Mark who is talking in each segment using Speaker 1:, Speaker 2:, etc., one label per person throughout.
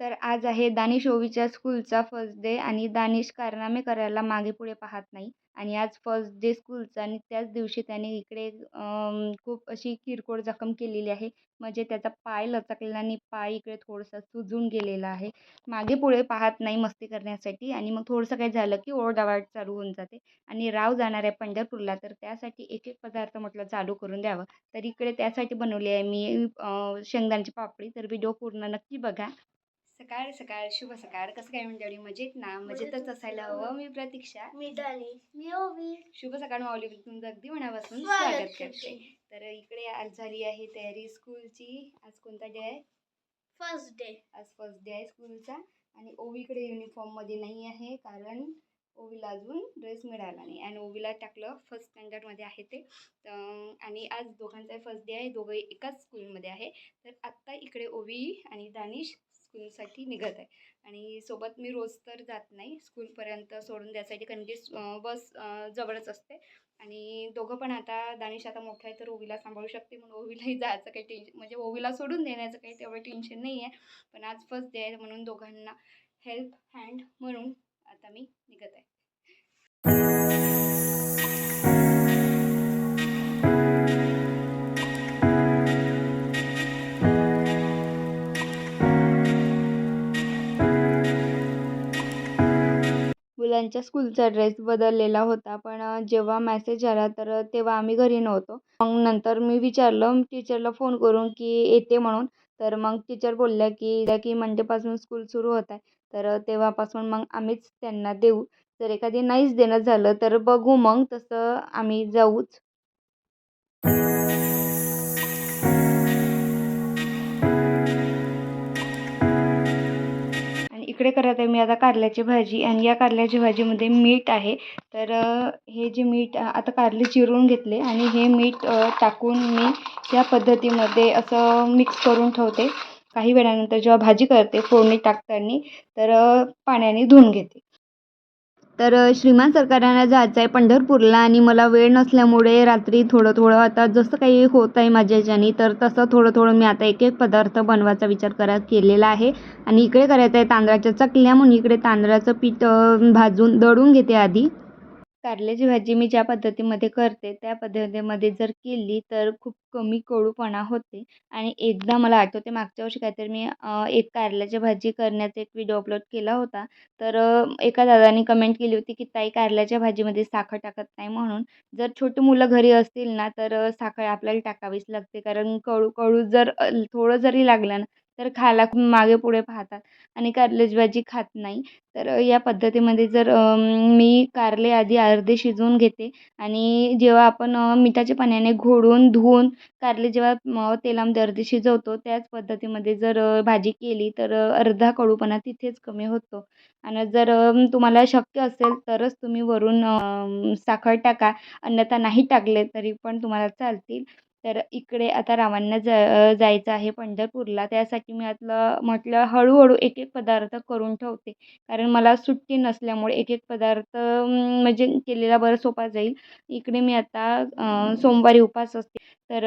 Speaker 1: तर आज आहे दानिश ओवीच्या स्कूलचा फर्स्ट डे आणि दानिश कारनामे करायला मागे पुढे पाहत नाही. आणि आज फर्स्ट डे स्कूलचा आणि त्याच दिवशी त्याने इकडे खूप अशी किरकोळ जखम केलेली आहे. म्हणजे त्याचा पाय लचकलेला आणि पाय इकडे थोडंसं सुजून गेलेला आहे. मागे पुढे पाहत नाही मस्ती करण्यासाठी. आणि मग थोडंसं काही झालं की ओरडावाट चालू होऊन जाते. आणि राव जाणार आहे पंढरपूरला तर त्यासाठी एक एक पदार्थ म्हटलं चालू करून द्यावं. तर इकडे त्यासाठी बनवली आहे मी शेंगदाण्याची पापडी. तर व्हिडिओ पूर्ण नक्की बघा. सकाळ सकाळ शुभ सकाळ. कसं काय म्हणते एवढी मजेत ना? मजेतच असायला हवं? मी प्रतीक्षा.
Speaker 2: मी दानिश मी ओवी.
Speaker 1: शुभ सकाळ माऊली. तुमचं अगदी मनापासून
Speaker 2: स्वागत
Speaker 1: करते. तर इकडे आज झाली आहे तयारी स्कूलची. आज कोणता डे आहे?
Speaker 2: फर्स्ट डे
Speaker 1: आज फर्स्ट डे आहे स्कूलचा. आणि ओवीकडे युनिफॉर्ममध्ये नाही आहे कारण ओवीला अजून ड्रेस मिळाला नाही. आणि ओवीला टाकलं फर्स्ट स्टँडर्डमध्ये आहे ते. तर आणि आज दोघांचा फर्स्ट डे आहे. दोघं एकाच स्कूलमध्ये आहे. तर आत्ता इकडे ओवी आणि दानिश स्कूलसाठी निघत आहे. आणि सोबत मी रोज तर जात नाही स्कूलपर्यंत सोडून द्यायसाठी कारण की बस जवळच असते. आणि दोघं पण आता दानिश आता मोठा आहे तर ओवीला सांभाळू शकते म्हणून ओवीलाही जायचं काही टेन्शन म्हणजे ओवीला सोडून देण्याचं काही तेवढं टेन्शन नाही आहे. पण आज फर्स्ट डे आहे म्हणून दोघांना हेल्प हँड म्हणून आता मी निघत आहे. त्यांच्या स्कूलचा ड्रेस बदललेला होता. पण जेव्हा मॅसेज आला तर तेव्हा आम्ही घरी नव्हतो. मग नंतर मी विचारलं टीचरला फोन करून की येते म्हणून. तर मग टीचर बोलल्या की की मंडेपासून स्कूल सुरू होत आहे. तर तेव्हापासून मग आम्हीच त्यांना देऊ. जर एखादी नाहीच देणं झालं तर बघू मग तसं आम्ही जाऊच. इकडे करत आहे. मी आता कारल्याची भाजी आणि या कारल्याची भाजीमध्ये मीठ आहे. तर हे जे मीठ आता कारले चिरून घेतले आणि हे मीठ टाकून मी या पद्धतीमध्ये असं मिक्स करून ठेवते. काही वेळानंतर जेव्हा भाजी करते फोडणी टाकताना तर पाण्याने धुवून घेते. तर श्रीमान सरकारांना जायचं आहे पंढरपूरला आणि मला वेळ नसल्यामुळे रात्री थोडं थोडं आता जसं काही होत आहे माझ्या ह्याच्याने तर तसं थोडं थोडं मी आता एक एक पदार्थ बनवायचा विचार करा केलेला आहे. आणि इकडे करायचं आहे तांदळाच्या चकल्या म्हणून इकडे तांदळाचं पीठ भाजून दळून घेते आधी. कारल्याची भाजी मी ज्या पद्धतीमध्ये करते त्या पद्धतीमध्ये जर केली तर खूप कमी कडूपणा होते. आणि एकदा मला आठवते मागच्या वर्षी काहीतरी मी एक कारल्याची भाजी करण्याचा एक व्हिडिओ अपलोड केला होता. तर एका दादानी कमेंट केली होती की ताई कारल्याच्या भाजीमध्ये साखर टाकत नाही म्हणून जर छोटी मुलं घरी असतील ना तर साखर आपल्याला टाकावीच लागते. कारण कडू कडू जर थोडं जरी लागलं ना तर खायला मागे पुढे पाहतात आणि कारल्याची भाजी खात नाही. तर या पद्धतीमध्ये जर मी कारले आधी अर्धे शिजवून घेते आणि जेव्हा आपण मिठाच्या पाण्याने घोळून धुवून कारले जेव्हा तेलामध्ये अर्धे शिजवतो त्याच पद्धतीमध्ये जर भाजी केली तर अर्धा कडूपणा तिथेच कमी होतो. आणि जर तुम्हाला शक्य असेल तरच तुम्ही वरून साखर टाका. अन्यथा नाही टाकले तरी पण तुम्हाला चालतील. तर इकडे आता रावांना जा जायचं आहे पंढरपूरला. त्यासाठी मी आतलं म्हटलं हळूहळू एक एक पदार्थ करून ठेवते. कारण मला सुट्टी नसल्यामुळे एक एक पदार्थ म्हणजे केलेला बरं सोपा जाईल. इकडे मी आता सोमवारी उपास असते. तर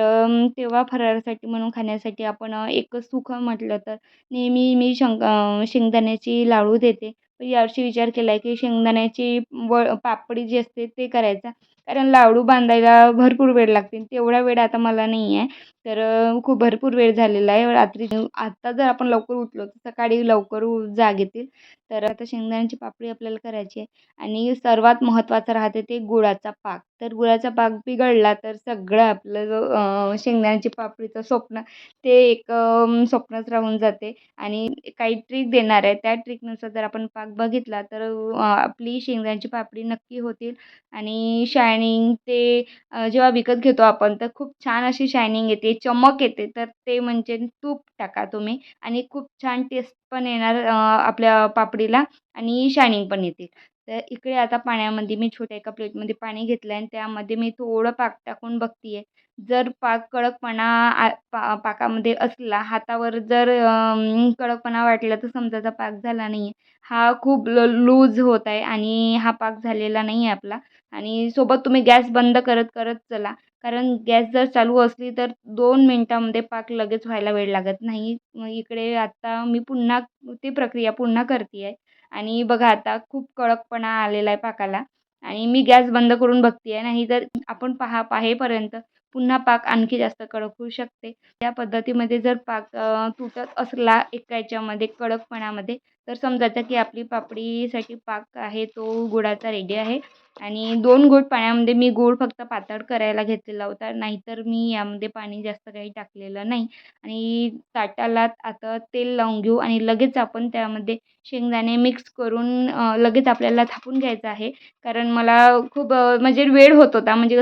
Speaker 1: तेव्हा फराळासाठी म्हणून खाण्यासाठी आपण एक सुखं म्हटलं तर नेहमी मी शंग शेंगदाण्याची लाडू देते. यावर्षी विचार केला आहे की शेंगदाण्याची व पापडी जी असते ते करायचा. कारण लाडू बांधायला भरपूर वेळ लागते तेवढा वेळ आता मला नाही आहे तर खूप भरपूर वेळ झालेला आहे. रात्री आत्ता जर आपण लवकर उठलो तर सकाळी लवकर उ- जाग येतील. तर आता शेंगदाण्याची पापडी आपल्याला करायची आहे. आणि सर्वात महत्त्वाचं राहते ते गुळाचा पाक. तर गुळाचा पाक बिघडला तर सगळं आपलं जो शेंगदाण्याची पापडीचं स्वप्न ते एक स्वप्नच राहून जाते. आणि काही ट्रिक देणार आहे त्या ट्रिकनुसार जर आपण पाक बघितला तर आपली शेंगदाण्याची पापडी नक्की होतील. आणि शायनिंग ते जेव्हा विकत घेतो आपण तर खूप छान अशी शायनिंग येते चमक येते. तर ते म्हणजे तूप टाका तुम्ही. आणि खूप छान टेस्ट पण येणार आपल्या पापडीला. आणि शायनिंग पण येतील. तर इकडे आता पाण्यामध्ये मी छोट्या एका प्लेटमध्ये पाणी घेतलं आहे आणि त्यामध्ये मी थोडं पाक टाकून बघते आहे जर पाक कडकपणा आ पा पाकामध्ये असला हातावर जर कडकपणा वाटला तर समजायचा पाक झाला नाही आहे हा खूप ल लूज होत आहे आणि हा पाक झालेला नाही आहे आपला. आणि सोबत तुम्ही गॅस बंद करत करत चला. कारण गॅस जर चालू असली तर दोन मिनटामध्ये पाक लगेच व्हायला वेळ लागत नाही. इकडे आता मी पुन्हा ती प्रक्रिया पुन्हा करते आहे आणि बघा आता खूप कडकपणा आलेला आहे पाकाला. आणि मी गॅस बंद करून बघते आहे नाही तर आपण पहा पाहेपर्यंत पुन्हा पाक आणखी जास्त कडक होऊ शकते. या पद्धतीमध्ये जर पाक तुटत असला एका याच्यामध्ये कडकपणामध्ये तर समजायचं की आपली पापडीसाठी पाक आहे तो गुळाचा रेडी आहे. आणि दोन घोट पाण्यामध्ये मी गूळ फक्त पातळ करायला घेतलेला होता. नाहीतर मी यामध्ये पाणी जास्त काही टाकलेलं नाही. आणि ताटाला आता तेल लावून घेऊ आणि लगेच आपण त्यामध्ये शेंगदाणे मिक्स करून लगेच आपल्याला थापून घ्यायचं आहे. कारण मला खूप म्हणजे वेळ होत होता. म्हणजे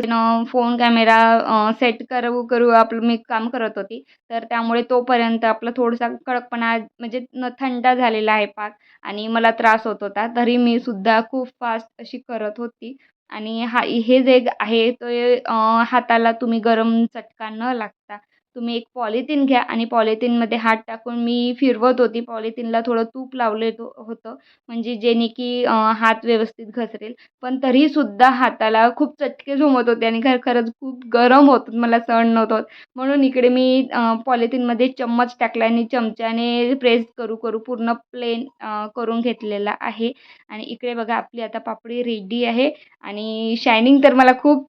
Speaker 1: फोन कॅमेरा सेट करू करू आपलं मी काम करत होती. तर त्यामुळे तोपर्यंत आपलं थोडासा कडकपणा म्हणजे न थंड झालेला आहे. स्वयंपाक आणि मला त्रास होत होता. तरी मी सुद्धा खूप फास्ट अशी करत होती. आणि हा हे जे आहे ते हाताला तुम्ही गरम चटका न लागता तुम्ही एक पॉलिथिन घ्या आणि पॉलिथिनमध्ये हात टाकून मी फिरवत होती. पॉलिथिनला थोडं तूप लावले होतं म्हणजे जेणे की हात व्यवस्थित घसरेल. पण तरीसुद्धा हाताला खूप चटके झोमत होते आणि खर खरंच खूप गरम होत मला सहन नव्हतं म्हणून इकडे मी पॉलिथिनमध्ये चम्मच टाकला आणि चमच्याने प्रेस करू करू पूर्ण प्लेन करून घेतलेला आहे. आणि इकडे बघा आपली आता पापडी रेडी आहे. आणि शायनिंग तर मला खूप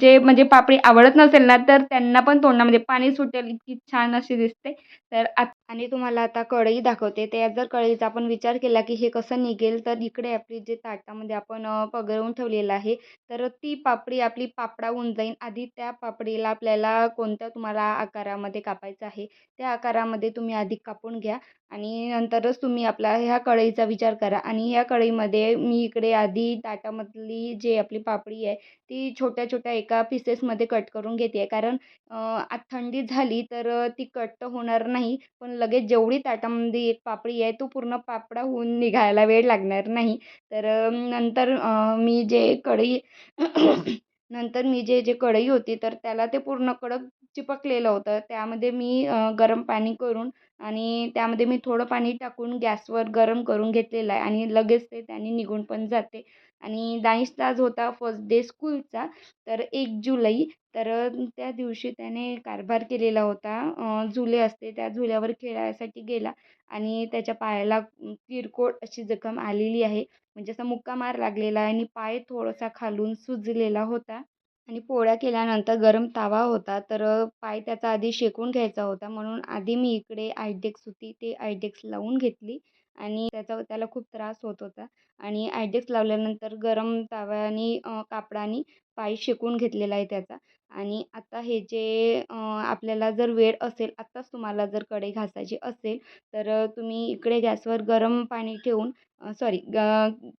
Speaker 1: जे म्हणजे पापडी आवडत नसेल ना तर त्यांना पण तोंडामध्ये पाणी सुटेल इतकी छान अशी दिसते. तर आत आणि तुम्हाला आता कढई दाखवते. त्या जर कढईचा आपण विचार केला की हे कसं निघेल तर इकडे आपली जे ताटामध्ये आपण पगरवून ठेवलेलं आहे तर ती पापडी आपली पापडा होऊन जाईल. आधी त्या पापडीला आपल्याला कोणत्या तुम्हाला आकारामध्ये कापायचं आहे त्या आकारामध्ये तुम्ही आधी कापून घ्या आणि नंतरच तुम्ही आपला ह्या कढईचा विचार करा. आणि ह्या कढईमध्ये मी इकडे आधी ताटामधली जे आपली पापडी आहे ती छोट्या छोट्या एका पीसेसमध्ये कट करून घेते. आहे कारण आता थंडी झाली तर ती कट तर होणार नाही. नाही. पण लगेच जेवढी ताटामध्ये एक पापडी आहे तो पूर्ण पापडा होऊन निघायला वेळ लागणार नाही. तर नंतर मी जे कढई नंतर मी जे जे कढई होती तर त्याला ते पूर्ण कडक चिपकलेलं होतं. त्यामध्ये मी गरम पाणी करून आणि त्यामध्ये मी थोडं पाणी टाकून गॅसवर गरम करून घेतलेलं आहे आणि लगेच ते त्याने निघून पण जाते. आणि दानिशचा आज होता फर्स्ट डे स्कूलचा तर एक जुलै तर त्या दिवशी त्याने कारभार केलेला होता. झुले असते त्या झुल्यावर खेळायसाठी गेला आणि त्याच्या पायाला किरकोळ अशी जखम आलेली आहे. म्हणजे असा मुक्का मार लागलेला आहे आणि पाय थोडासा खालून सुजलेला होता. आणि पोळ्या केल्यानंतर गरम तवा होता तर पाय त्याचा आधी शेकून घ्यायचा होता. म्हणून आधी मी इकडे आयडेक्स होती ते आयडेक्स लावून घेतली आणि त्याचा त्याला खूप त्रास होत होता. आणि आयडेक्स लावल्यानंतर गरम तव्याने कापडाने पाय शेकून घेतलेला आहे त्याचा. आणि आता हे जे आपल्याला जर वेळ असेल आत्ताच तुम्हाला जर कढई घासायची असेल तर तुम्ही इकडे गॅसवर गरम पाणी ठेवून सॉरी ग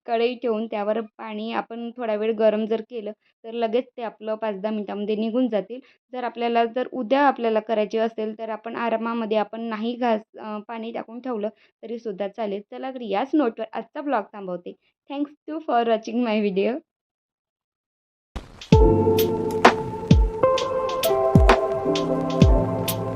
Speaker 1: कढई ठेवून त्यावर पाणी आपण थोडा वेळ गरम जर केलं तर लगेच ते आपलं पाच दहा मिनटामध्ये निघून जातील. जर आपल्याला जर उद्या आपल्याला करायची असेल तर आपण आरामामध्ये आपण नाही घास पाणी टाकून ठेवलं तरीसुद्धा चालेल. चला तर याच नोटवर आजचा ब्लॉग थांबवते. Thanks to for watching my video Thank you.